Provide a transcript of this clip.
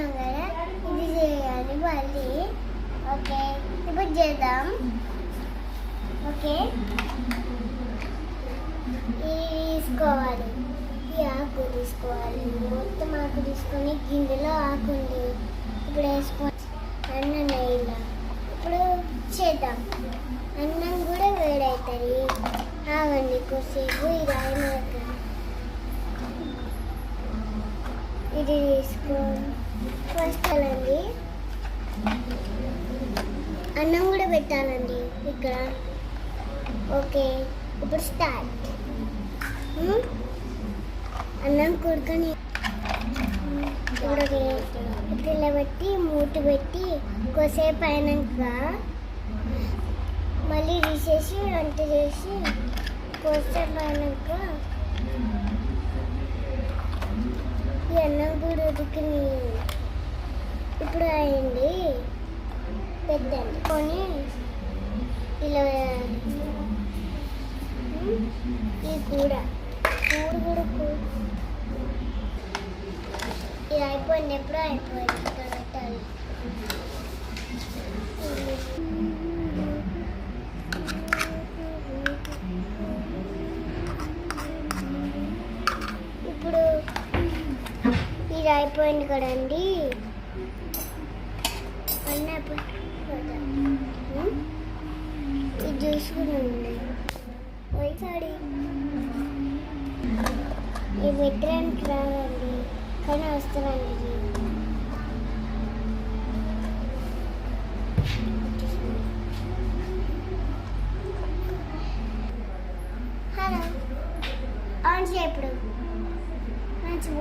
చేసుకున్నాం కదా ఇది చేయాలి మళ్ళీ. ఓకే ఇప్పుడు చేద్దాం. ఓకే. ఇది తీసుకోవాలి. ఈ ఆకు తీసుకోవాలి. మొత్తం ఆకు తీసుకొని గిన్నెలో ఆకు ఉంది. ఇప్పుడు వేసుకో అన్నం నెయ్యిలో ఇప్పుడు చేద్దాం. అన్నం కూడా వేడవుతుంది ఆగండి కొద్దిసేపు ఇది అయినాక ఇది తీసుకో ఫస్ట్ అండి అన్నం కూడా పెట్టాలండి ఇక్కడ. ఓకే ఇప్పుడు స్టార్ట్ అన్నం కొడుకొని ఇప్పుడు ఇట్లా పెట్టి మూత పెట్టి కొసేపు అయినాక మళ్ళీ తీసేసి వంట చేసి కొసేపు అయినాక ఈ అన్నం ఇప్పుడు అయింది పెద్ద కొని ఇలా ఈ కూర. కూర కూడా ఇది అయిపోయింది. ఎప్పుడో అయిపోయింది. ఇది అయిపోయింది కదండి. అన్నీ ఇది ఇది కానీ వస్తుందండి హలో. ఆన్ చేయప్పుడు ఇప్పుడు.